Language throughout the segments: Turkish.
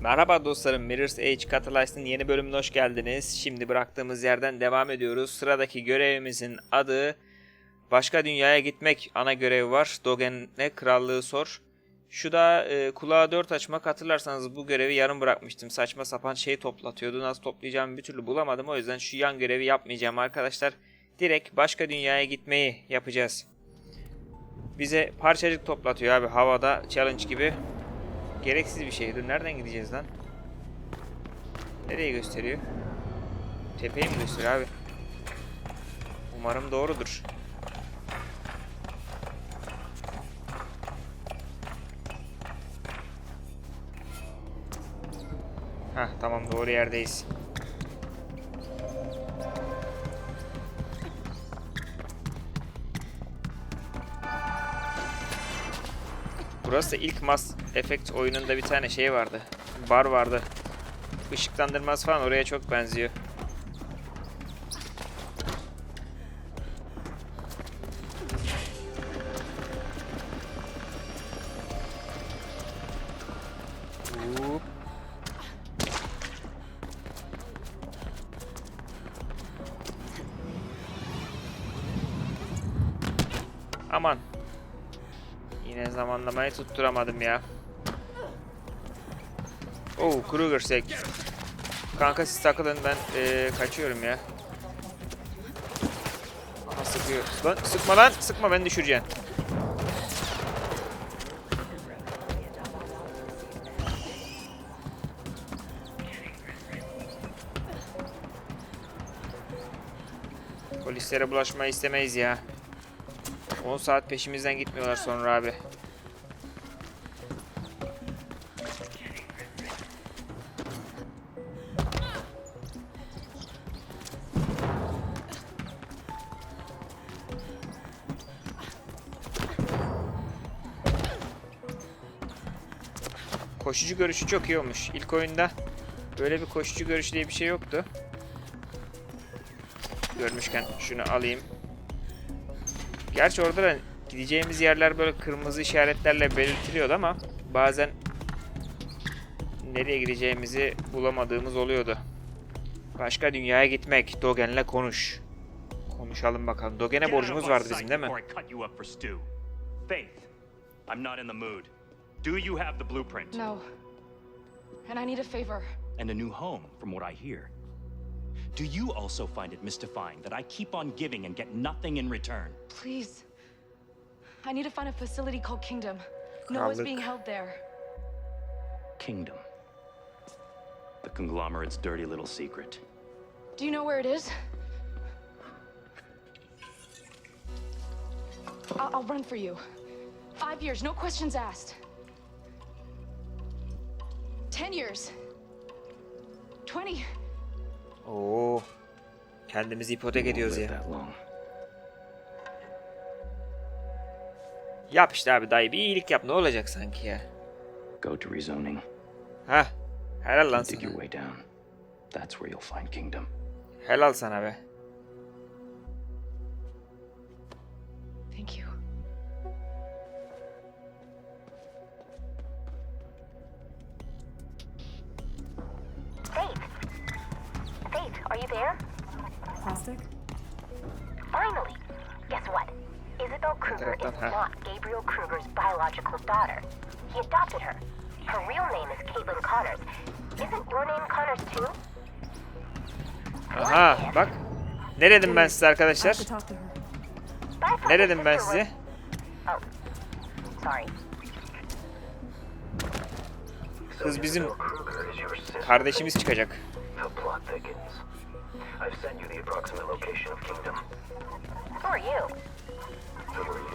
Merhaba dostlarım, Mirror's Edge Catalyzed'ın yeni bölümüne hoş geldiniz. Şimdi bıraktığımız yerden devam ediyoruz. Sıradaki görevimizin adı Başka Dünyaya Gitmek ana görevi var. Dogen'e krallığı sor. Şu da e, kulağa dört açmak hatırlarsanız bu görevi yarım bırakmıştım. Saçma sapan şey toplatıyordu. Nasıl toplayacağımı bir türlü bulamadım. O yüzden şu yan görevi yapmayacağım arkadaşlar. Direkt başka dünyaya gitmeyi yapacağız. Bize parçacık toplatıyor abi havada challenge gibi. Gereksiz bir şey. Dur nereden gideceğiz lan? Nereye gösteriyor? Tepeyi mi gösteriyor abi? Umarım doğrudur. Heh tamam doğru yerdeyiz. Burası ilk Mass Effect oyununda bir tane şey vardı. Bar vardı. Işıklandırmaz falan oraya çok benziyor. Tutturamadım ya. Oo Kruger sek. Kanka siz takılın ben eee, kaçıyorum ya. Aha sıkıyor. Lan sıkma lan sıkma beni düşüreceksin. Polislere bulaşmayı istemeyiz ya. 10 saat peşimizden gitmiyorlar sonra abi. Koşucu görüşü çok iyi olmuş. İlk oyunda böyle bir koşucu görüşü diye bir şey yoktu. Görmüşken şunu alayım. Gerçi orada da gideceğimiz yerler böyle kırmızı işaretlerle belirtiliyordu ama bazen nereye gideceğimizi bulamadığımız oluyordu. Başka dünyaya gitmek. Dogen'le konuş. Konuşalım bakalım. Dogen'e borcumuz vardı bizim değil mi? I'm not in the mood. Do you have the blueprint No. And I need a favor. and a new home, from what I hear? Do you also find it mystifying that I keep on giving and get nothing in return? Please. I need to find a facility called Kingdom. Noah's being held there. Kingdom. The conglomerate's dirty little secret. Do you know where it is? I'll, I'll run for you. Five years, no questions asked. Ten years. Twenty. Oo. Kendimizi ipotek ediyoruz ya. live that long. Yap işte abi dayı bir iyilik yap ne olacak sanki ya. Go to rezoning. Hah. Helal lan Dig your sana. way down. That's where you'll find Kingdom. Helal sana be. Thank you. Plastic? Finally! Guess what? Isabel Kruger is not Gabriel Kruger's biological daughter. He adopted her. Her real name is Caitlin Connors. Isn't your name Connors too? Aha bak. Ne dedim ben size I arkadaşlar? Ne dedim ben size? Oh. Kız bizim kardeşimiz çıkacak.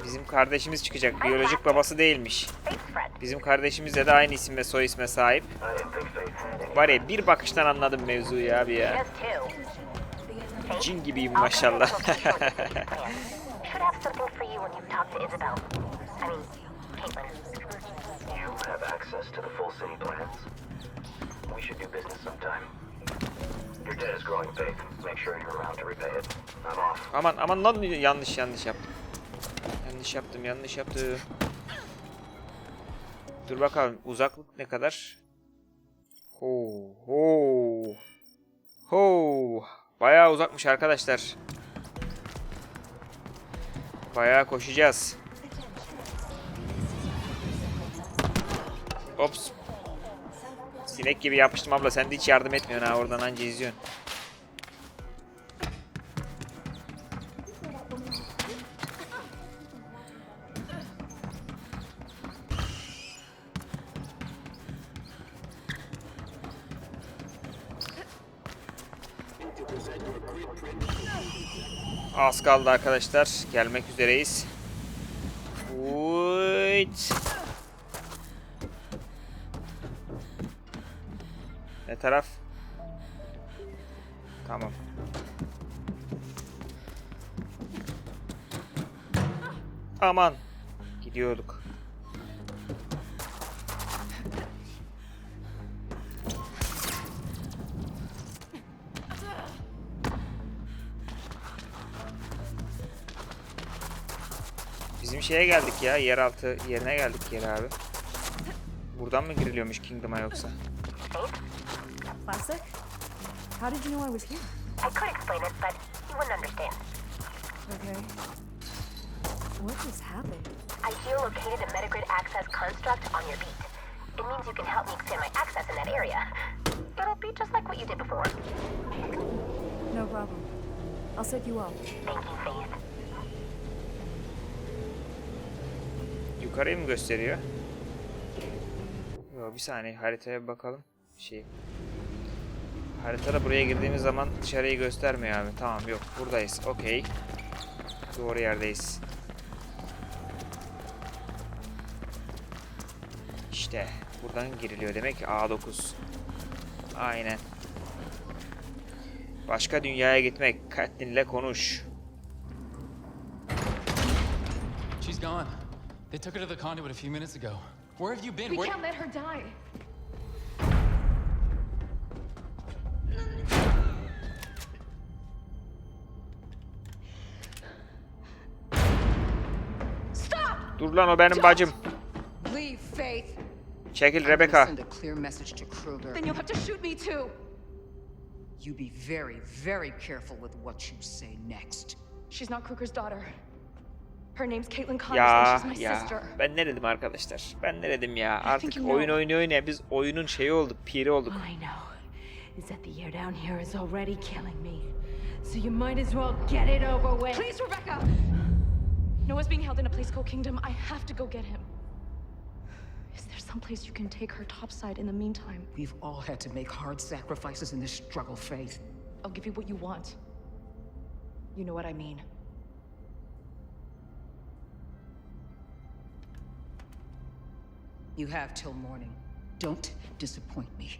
Bizim kardeşimiz çıkacak. Biyolojik babası değilmiş. Bizim kardeşimizle de aynı isim ve soy isme sahip. Var ya bir bakıştan anladım mevzuyu abi ya. Cin gibiyim maşallah. with location of the plan. Should have something for you when you talk to Isabel. I mean, Caitlin. You have access to the full city plans. We should do business sometime. Aman aman lan yanlış yanlış yaptım. Yanlış yaptım yanlış yaptım. Dur bakalım uzaklık ne kadar? Ho ho. Ho. Bayağı uzakmış arkadaşlar. Bayağı koşacağız. Ops. Sinek gibi yapmıştım abla. Sen de hiç yardım etmiyorsun ha. Oradan anca izliyorsun. Az kaldı arkadaşlar. Gelmek üzereyiz. Wait. Taraf? Tamam. Aman. Gidiyorduk. Bizim şeye geldik ya. Yeraltı yerine geldik geri abi. Buradan mı giriliyormuş Kingdom'a yoksa? Classic? How did you know I was here? I could explain it, but you wouldn't understand. Okay. What just happened? I geolocated a metagrid access construct on your beat. It means you can help me expand my access in that area. It'll be just like what you did before. No problem. I'll set you up. Thank you, Faith. Yukarıyı mı gösteriyor? Yo, bir saniye haritaya bir bakalım. Şey. Haritada buraya girdiğimiz zaman dışarıyı göstermiyor abi. Tamam yok buradayız. Okey. Doğru yerdeyiz. İşte buradan giriliyor demek ki A9. Aynen. Başka dünyaya gitmek. Katlin'le konuş. She's gone. They took her to the conduit a few minutes ago. Where have you been? We Where- can't let her die. Dur lan o benim bacım. Çekil Rebecca. Then you'll have to shoot me too. You be very, very careful with what you say next. She's not Kruger's daughter. Her name's Caitlin Connors Ya and she's my ya sister. ben ne dedim arkadaşlar? Ben ne dedim ya? Artık you know. oyun oynuyor oynaya biz oyunun şeyi olduk, piri olduk. All I know is that the air down here is already killing me. So you might as well get it over with. Please, Rebecca! Noah's being held in a place called Kingdom. I have to go get him. Is there some place you can take her topside in the meantime? We've all had to make hard sacrifices in this struggle, Faith. I'll give you what you want. You know what I mean. You have till morning. Don't disappoint me.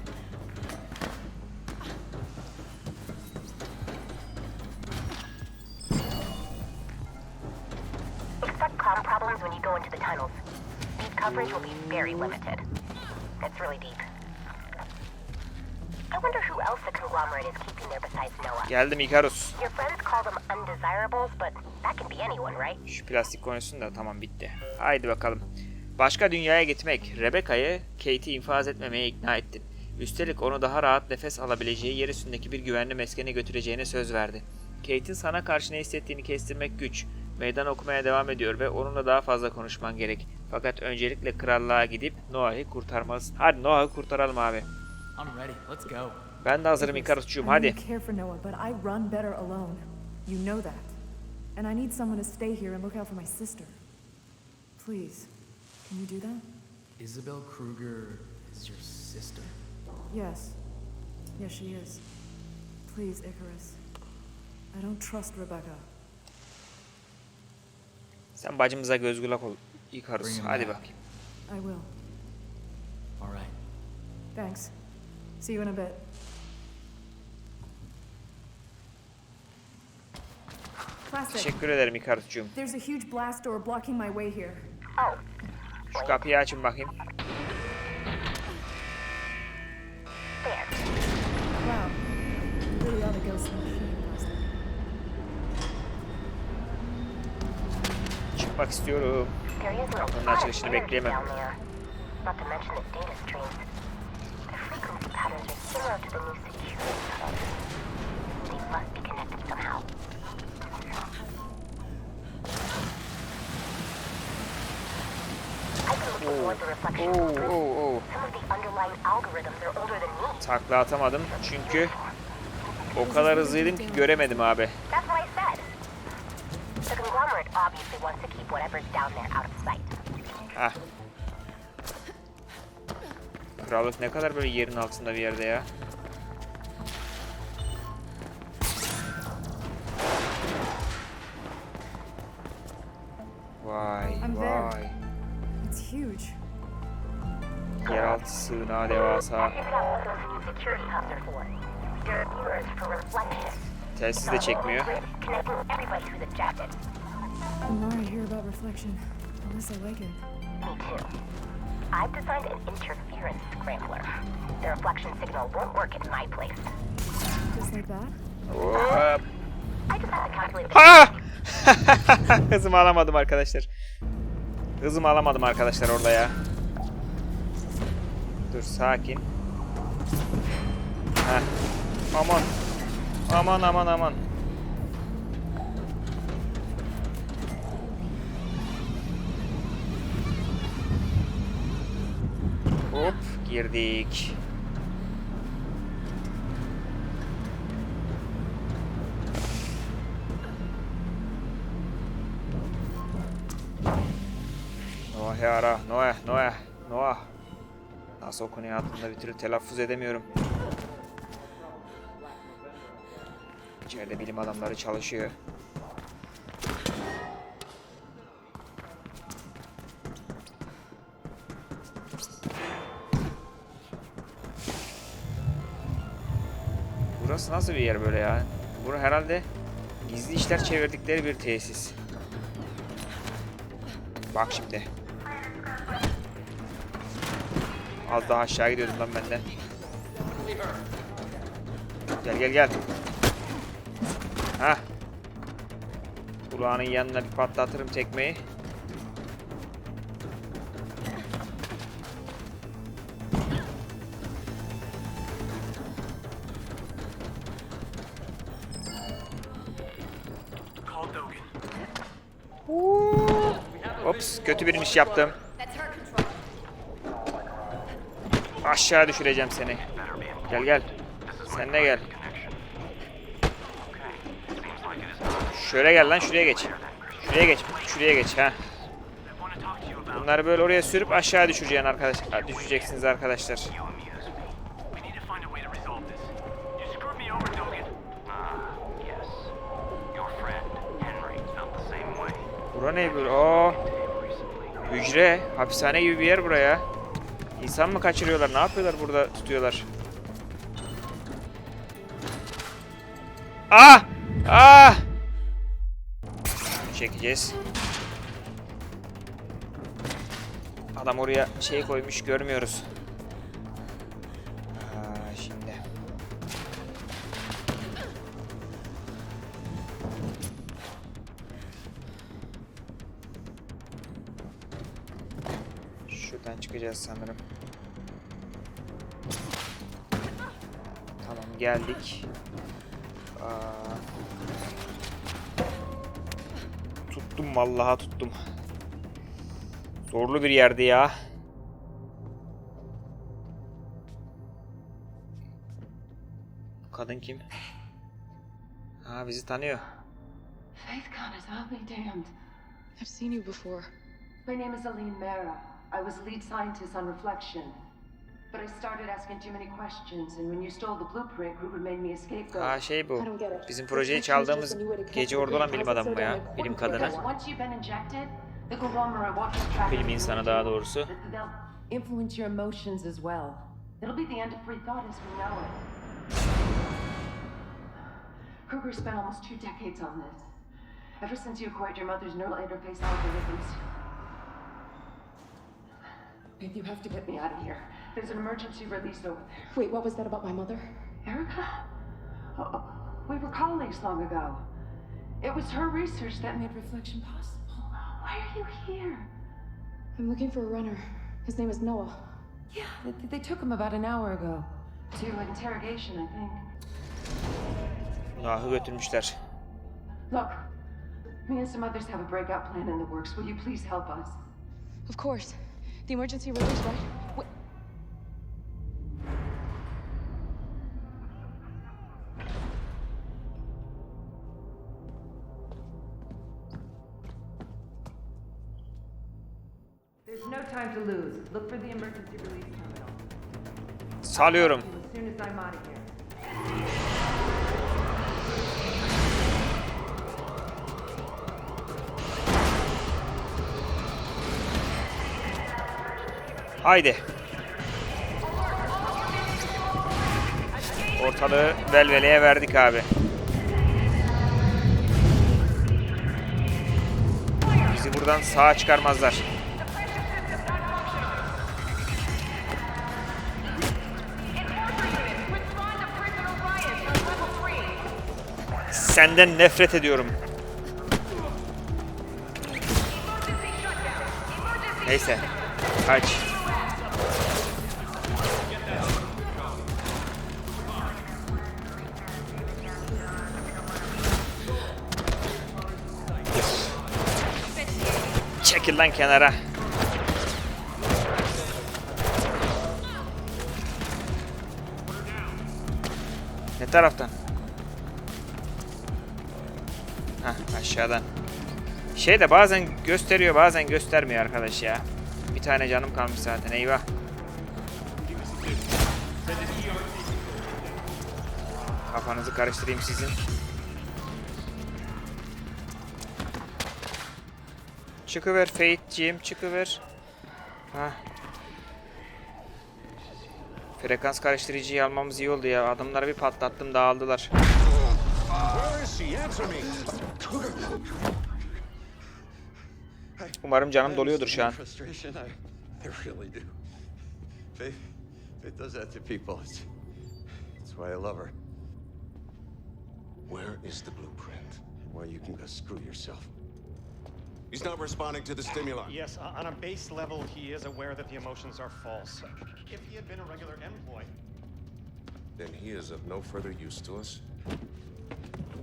coverage will be very limited. It's really deep. I wonder who else the conglomerate is keeping there besides Noah. Geldim Ikarus. Your friends call them undesirables, but that can be anyone, right? Şu plastik konusunda da tamam bitti. Haydi bakalım. Başka dünyaya gitmek. Rebecca'yı Kate'i infaz etmemeye ikna ettin. Üstelik onu daha rahat nefes alabileceği yer üstündeki bir güvenli meskene götüreceğine söz verdi. Kate'in sana karşı ne hissettiğini kestirmek güç. Meydan okumaya devam ediyor ve onunla daha fazla konuşman gerek. Fakat öncelikle krallığa gidip Noah'ı kurtarmalısın. Hadi Noah'ı kurtaralım abi. I'm ready. Let's go. Ben de hazırım Ikarus'cuğum I know hadi. you care for Noah, but I run better alone. You know that. And I need someone to stay here and look out for my sister. Please, can you do that? Isabel Kruger is your sister? Yes. Yes, she is. Please, Icarus. I don't trust Rebecca. Sen bacımıza göz kulak ol. Yıkarız. Hadi back. bakayım. I will. All right. Thanks. See you in a bit. Plastic. Teşekkür ederim Ikarus'cum. There's a huge blast door blocking my way here. Oh, Şu kapıyı açın bakayım. Çıkmak istiyorum. Of açılışını bekleyemem. Oo, blueprints. oo, oo. Older than me. Takla atamadım çünkü o kadar hızlıydım ki göremedim abi. That's what I said. The conglomerate obviously wants to keep whatever's down there out of sight. Hah. Krallık ne kadar böyle yerin altında bir yerde ya. Vay vay. It's huge. Yeraltı sığınağı devasa. Telsiz de çekmiyor. I hear about reflection, the less I like it. Me too. I've designed an interference scrambler. The reflection signal won't work at my place. Just like that? Hop. I just have to calculate the Ha! Hızımı alamadım arkadaşlar. Hızımı alamadım arkadaşlar orada ya. Dur sakin. Heh. Aman. Aman aman aman. Hop girdik. Noah ara, Noah, Noah, Noah. Nasıl okunuyor aklımda bir türlü telaffuz edemiyorum. İçeride bilim adamları çalışıyor. Burası nasıl bir yer böyle ya? Bura herhalde gizli işler çevirdikleri bir tesis. Bak şimdi. Az daha aşağı gidiyordum lan ben de. Gel gel gel. Hah. Kulağının yanına bir patlatırım tekmeyi. Kötü bir iş yaptım. Aşağı düşüreceğim seni. Gel gel. Sen de gel. Şöyle gel lan şuraya geç. Şuraya geç. Şuraya geç ha. Bunları böyle oraya sürüp aşağı düşüreceksin arkadaş. Düşeceksiniz arkadaşlar. Bura ne böyle? Aa, hücre, hapishane gibi bir yer buraya. İnsan mı kaçırıyorlar? Ne yapıyorlar burada tutuyorlar? Ah! Ah! Çekeceğiz. Adam oraya şey koymuş görmüyoruz. Şuradan çıkacağız sanırım. Tamam geldik. Aa, tuttum vallahi tuttum. Zorlu bir yerdi ya. Kadın kim? Ha bizi tanıyor. Faith Connors, I'll be damned. I've seen you before. My name is Aline Mera. I was lead scientist on Reflection. But I started asking too many questions, and when you stole the blueprint, Gruber made me a scapegoat. Aa şey bu. I don't get it. Bizim This projeyi infection is çaldığımız just a new way to catch gece the orada olan green bilim powder adamı bu so ya. damn Bilim important kadını. Because once you've been injected, the conglomerate won't keep track of Bilim you. insanı daha doğrusu. They'll influence your emotions as well. It'll be the end of free thought as we know it. Kruger spent almost two decades on this. Ever since you acquired your mother's neural interface algorithms. Babe, you have to get me out of here. There's an emergency release over there. Wait, what was that about my mother? Erica? Oh, we were colleagues long ago. It was her research that made reflection possible. Why are you here? I'm looking for a runner. His name is Noah. Yeah, they, they took him about an hour ago. To interrogation, I think. Nahı götürmüşler. Look, me and some others have a breakout plan in the works. Will you please help us? Of course. The emergency release, right? Wait. There's no time to lose. Look for the emergency release terminal. Salıyorum. As soon as I'm out of here. Haydi. Ortalığı velveleye verdik abi. Bizi buradan sağa çıkarmazlar. Senden nefret ediyorum. Neyse. Kaç. Çekil lan kenara. Ne taraftan? Hah aşağıdan. Şey de bazen gösteriyor bazen göstermiyor arkadaş ya. Bir tane canım kalmış zaten eyvah. Kafanızı karıştırayım sizin. Çıkıver Fate'ciğim çıkıver. Hah. Frekans karıştırıcıyı almamız iyi oldu ya. Adamları bir patlattım dağıldılar. Umarım canım doluyordur şu an. Faith, does that to people. It's, it's why I love her. Where is the blueprint? Why you can go screw yourself. He's not responding to the stimuli. Yes, uh, on a base level, he is aware that the emotions are false. If he had been a regular employee, Then he is of no further use to us.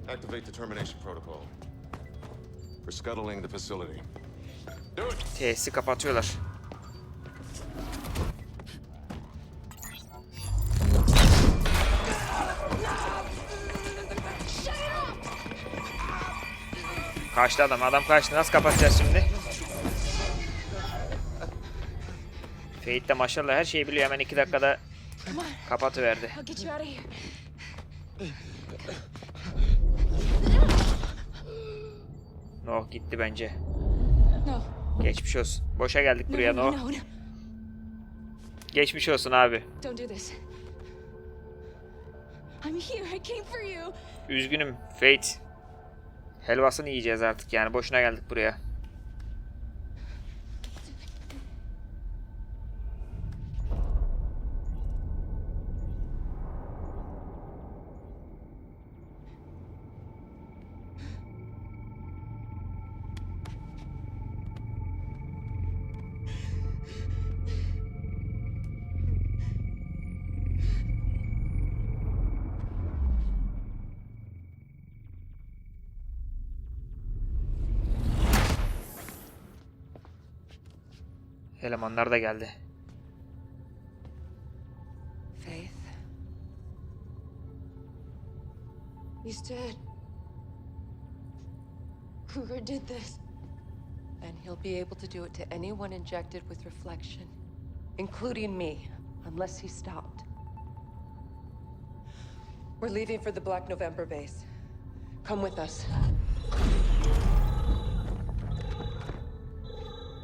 Activate the termination protocol. We're scuttling the facility. Do it! Tesisi kapatıyorlar. Kaçtı adam. Adam kaçtı. Nasıl kapatacağız şimdi? Fate de maşallah her şeyi biliyor. Hemen iki dakikada kapatıverdi. I'll get you out of here. No gitti bence. Geçmiş olsun. Boşa geldik buraya no, no. no, no. Geçmiş olsun abi. Üzgünüm Fate. Helvasını yiyeceğiz artık yani. Boşuna geldik buraya. Elemanlar da geldi. Faith? He's dead. Kruger did this. And he'll be able to do it to anyone injected with reflection, including me. unless he stopped. We're leaving for the Black November base. Come with us.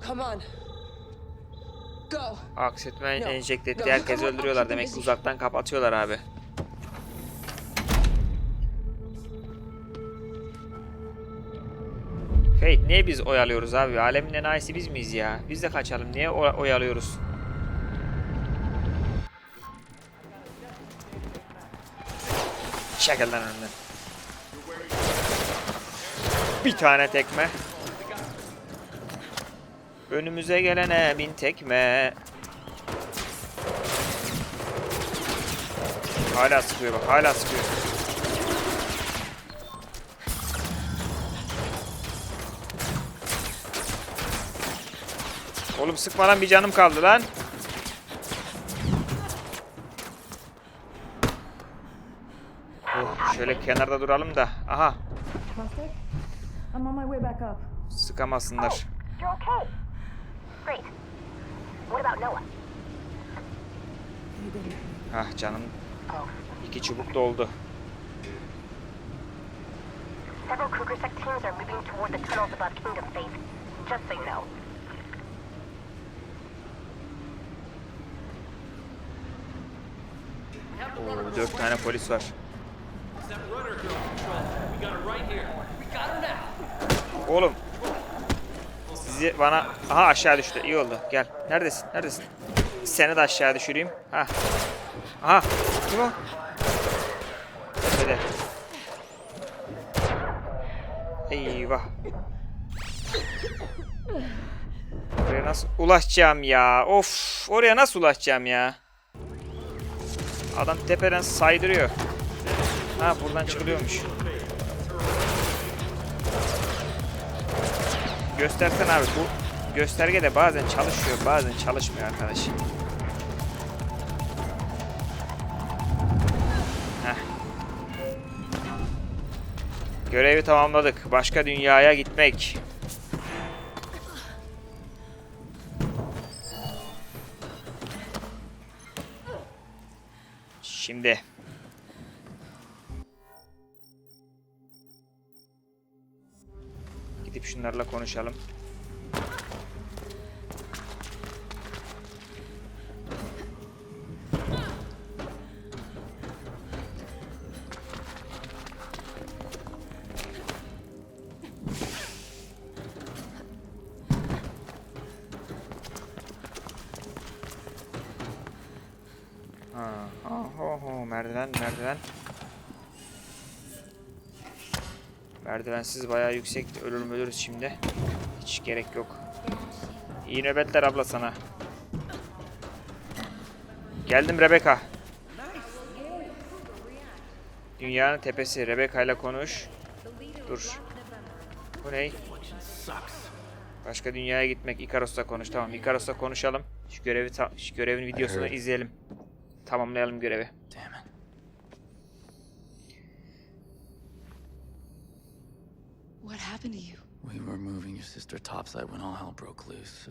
Come on. No. enjekte etti. Herkesi öldürüyorlar. Demek ki uzaktan kapatıyorlar abi. Fate niye biz oyalıyoruz abi? Alemin enayisi biz miyiz ya? Biz de kaçalım. Niye oyalıyoruz? Çekil lan önümden. Bir tane tekme. Önümüze gelene bin tekme. Hala sıkıyor bak, hala sıkıyor. Oğlum sıkma lan bir canım kaldı lan. Oh, şöyle kenarda duralım da. Aha, Plastic? I'm on my way back up. sıkamasınlar. Great. What about Noah? He didn't. Ah canım. Oh. iki çubuk doldu. Several Krugersec teams are moving toward the tunnels above Kingdom Faith. Just so you know. Oo, dört tane polis var. Oğlum. Sizi bana... Aha aşağı düştü. İyi oldu. Gel. Neredesin? Neredesin? Seni de aşağı düşüreyim. Ha. Aha. Kim o? Tepede. Eyvah. Oraya nasıl ulaşacağım ya? Of. Oraya nasıl ulaşacağım ya? Adam tepeden saydırıyor. Ha buradan çıkılıyormuş. Göstersen abi bu gösterge de bazen çalışıyor bazen çalışmıyor arkadaş. Görevi tamamladık. Başka dünyaya gitmek. Şimdi gidip şunlarla konuşalım. Ha, ha, ho, ho, merdiven, merdiven. Merdivensiz bayağı yüksek. Ölür ölürüz şimdi. Hiç gerek yok. İyi nöbetler abla sana. Geldim Rebecca. Dünyanın tepesi. Rebecca ile konuş. Dur. Bu ne? Başka dünyaya gitmek. Ikaros'la konuş. Tamam Ikaros'la konuşalım. Şu görevi şu görevin videosunu izleyelim. Tamamlayalım görevi. Topside when all hell broke loose.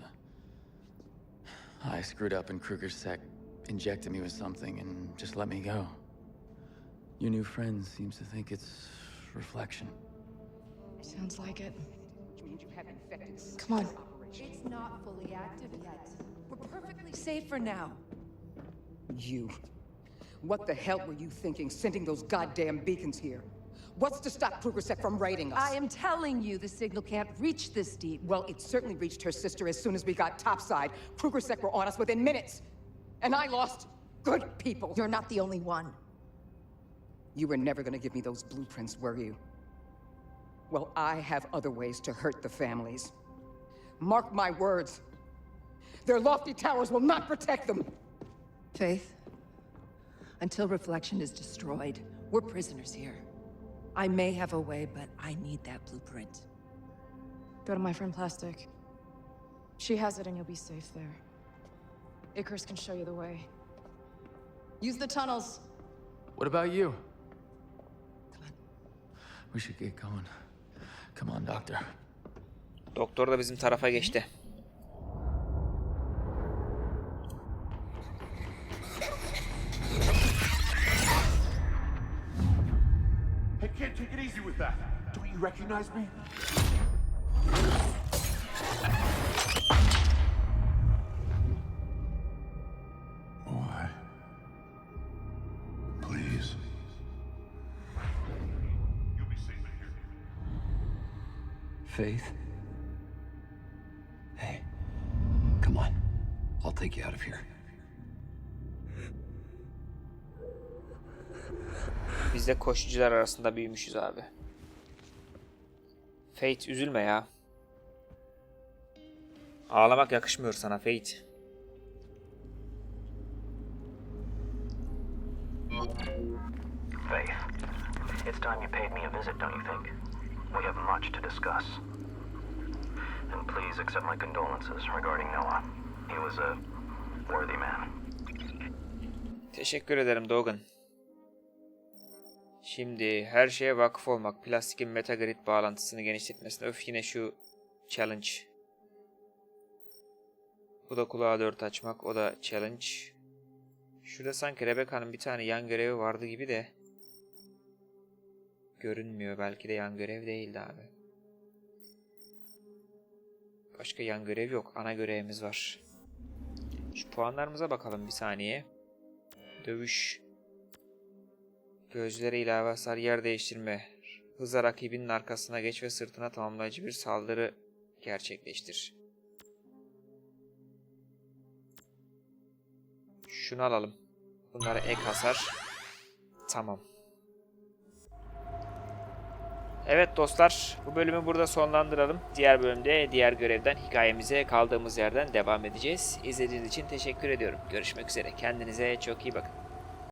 I screwed up and Kruger Sec injected me with something and just let me go. Your new friend seems to think it's reflection. Sounds like it. Which means you have infected. Come on. It's not fully active yet. We're perfectly safe for now. You. What the hell were you thinking sending those goddamn beacons here? What's to stop Krugersec from raiding us? I am telling you, the signal can't reach this deep. Well, it certainly reached her sister as soon as we got topside. Krugersec were on us within minutes. And I lost good people. You're not the only one. You were never gonna give me those blueprints, were you? Well, I have other ways to hurt the families. Mark my words. Their lofty towers will not protect them. Faith, until Reflection is destroyed, we're prisoners here. I may have a way, but I need that blueprint. Go to my friend Plastic. She has it and you'll be safe there. Icarus can show you the way. Use the tunnels. What about you? Come on. We should get going. Come on, Doctor. Doktor da bizim tarafa geçti. Recognize me? Why? Please. Faith? Hey, come on. I'll take you out of here. Biz de koşucular arasında büyümüşüz abi. Fate üzülme ya. Ağlamak yakışmıyor sana Fate. Faith, it's time you paid me a visit, don't you think? We have much to discuss. And please accept my condolences regarding Noah. He was a worthy man. Teşekkür ederim Dogan. Şimdi her şeye vakıf olmak, plastikin metagrid bağlantısını genişletmesine öf yine şu challenge. Bu da kulağa dört açmak, o da challenge. Şurada sanki Rebecca'nın bir tane yan görevi vardı gibi de. Görünmüyor, belki de yan görev değildi abi. Başka yan görev yok, ana görevimiz var. Şu puanlarımıza bakalım bir saniye. Dövüş. Gözlere ilave hasar yer değiştirme. Hıza rakibinin arkasına geç ve sırtına tamamlayıcı bir saldırı gerçekleştir. Şunu alalım. Bunlara ek hasar. Tamam. Evet dostlar, bu bölümü burada sonlandıralım. Diğer bölümde diğer görevden hikayemize kaldığımız yerden devam edeceğiz. İzlediğiniz için teşekkür ediyorum. Görüşmek üzere. Kendinize çok iyi bakın.